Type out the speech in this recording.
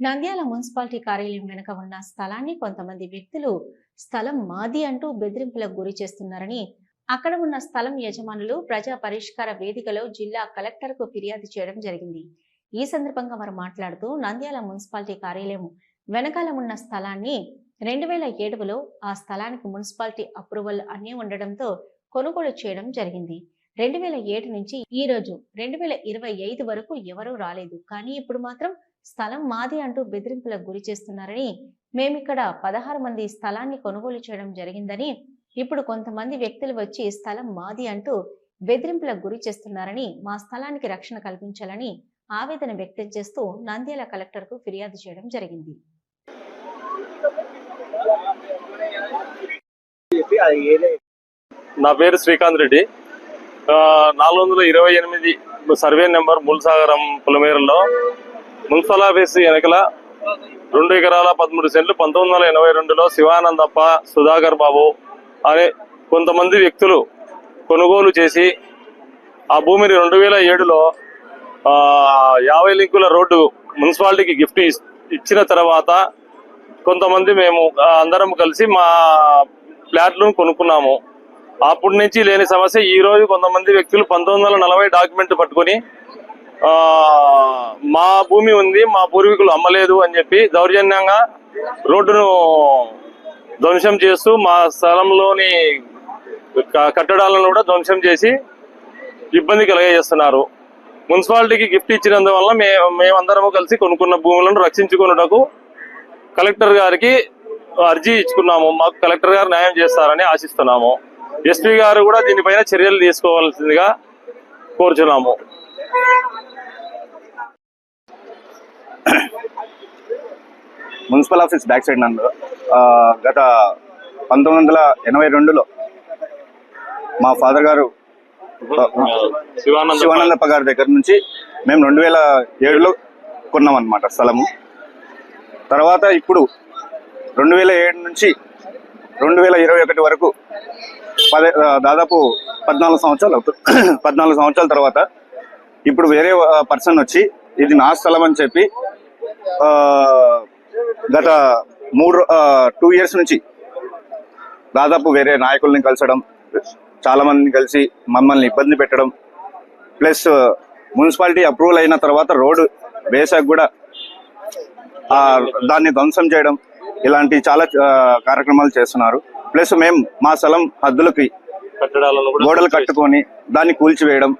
Nandyal municipality కార్యాలయం వెనుక ఉన్న స్థలాన్ని కొంతమంది వ్యక్తులు స్థలం మాది అంటూ బెదిరింపులకు గురి చేస్తున్నారని అక్కడ ఉన్న స్థలం యజమానులు ప్రజా పరిష్కార వేదికలో జిల్లా కలెక్టర్కు ఫిర్యాదు చేయడం జరిగింది. ఈ సందర్భంగా వారు మాట్లాడుతూ నంద్యాల మున్సిపాలిటీ కార్యాలయం వెనకాల ఉన్న స్థలాన్ని రెండు వేల ఏడులో ఆ స్థలానికి మున్సిపాలిటీ అప్రూవల్ అన్నీ ఉండడంతో కొనుగోలు చేయడం జరిగింది. రెండు వేల ఏడు నుంచి ఈ రోజు రెండు వేల ఇరవై ఐదు వరకు ఎవరూ రాలేదు. కానీ ఇప్పుడు మాత్రం స్థలం మాది అంటూ బెదిరింపులకు గురి చేస్తున్నారని మేమిక్కడ పదహారు మంది స్థలాన్ని కొనుగోలు చేయడం జరిగిందని ఇప్పుడు కొంతమంది వ్యక్తులు వచ్చి స్థలం మాది అంటూ బెదిరింపులకు గురి చేస్తున్నారని మా స్థలానికి రక్షణ కల్పించాలని ఆవేదన వ్యక్తం చేస్తూ నంద్యాల కలెక్టర్కు ఫిర్యాదు చేయడం జరిగింది. నా పేరు శ్రీకాంత్ రెడ్డి. నాలుగు వందల ఇరవై ఎనిమిది సర్వే నెంబర్ ముల్సాగరం పులమేరులో మున్సిపల్ ఆఫీస్ వెనకల రెండు ఎకరాల పదమూడు సెంట్లు పంతొమ్మిది వందల ఎనభై రెండులో శివానందప్ప సుధాకర్ బాబు అనే కొంతమంది వ్యక్తులు కొనుగోలు చేసి ఆ భూమిని రెండు వేల ఏడులో యాభై లింకుల రోడ్డు మున్సిపాలిటీకి గిఫ్ట్ ఇచ్చిన తర్వాత కొంతమంది మేము అందరం కలిసి మా ఫ్లాట్లను కొనుక్కున్నాము. అప్పటి నుంచి లేని సమస్య. ఈరోజు కొంతమంది వ్యక్తులు పంతొమ్మిది వందల నలభై డాక్యుమెంట్ పట్టుకొని మా భూమి ఉంది మా పూర్వీకులు అమ్మలేదు అని చెప్పి దౌర్జన్యంగా రోడ్డును ధ్వంసం చేస్తూ మా స్థలంలోని కట్టడాలను కూడా ధ్వంసం చేసి ఇబ్బంది కలగజేస్తున్నారు. మున్సిపాలిటీకి గిఫ్ట్ ఇచ్చినందువల్ల మే మేమందరము కలిసి కొనుక్కున్న భూములను రక్షించుకున్నటకు కలెక్టర్ గారికి అర్జీ ఇచ్చుకున్నాము. మాకు కలెక్టర్ గారు న్యాయం చేస్తారని ఆశిస్తున్నాము. ఎస్పీ గారు కూడా దీనిపైన చర్యలు తీసుకోవాల్సిందిగా కోరుచున్నాము. మున్సిపల్ ఆఫీస్ బ్యాక్ సైడ్ నందు ఆ, గత పంతొమ్మిది వందల ఎనభై రెండులో మా ఫాదర్ గారు శివానంద శివానందప్ప గారి దగ్గర నుంచి మేము రెండు వేల ఏడులో కొన్నాం అనమాట స్థలము. తర్వాత ఇప్పుడు రెండు వేల ఏడు నుంచి రెండు వేల ఇరవై ఒకటి వరకు పదే దాదాపు పద్నాలుగు సంవత్సరాలు అవుతుంది పద్నాలుగు సంవత్సరాల తర్వాత ఇప్పుడు వేరే పర్సన్ వచ్చి ఇది నా స్థలం అని చెప్పి గత మూడు టూ ఇయర్స్ నుంచి దాదాపు వేరే నాయకుల్ని కలిసడం చాలా మందిని కలిసి మమ్మల్ని ఇబ్బంది పెట్టడం ప్లస్ మున్సిపాలిటీ అప్రూవల్ అయిన తర్వాత రోడ్డు వేసాక కూడా ఆ, దాన్ని ధ్వంసం చేయడం ఇలాంటి చాలా కార్యక్రమాలు చేస్తున్నారు. ప్లస్ మేము మా స్థలం హద్దులకి గోడలు కట్టుకొని దాన్ని కూల్చివేయడం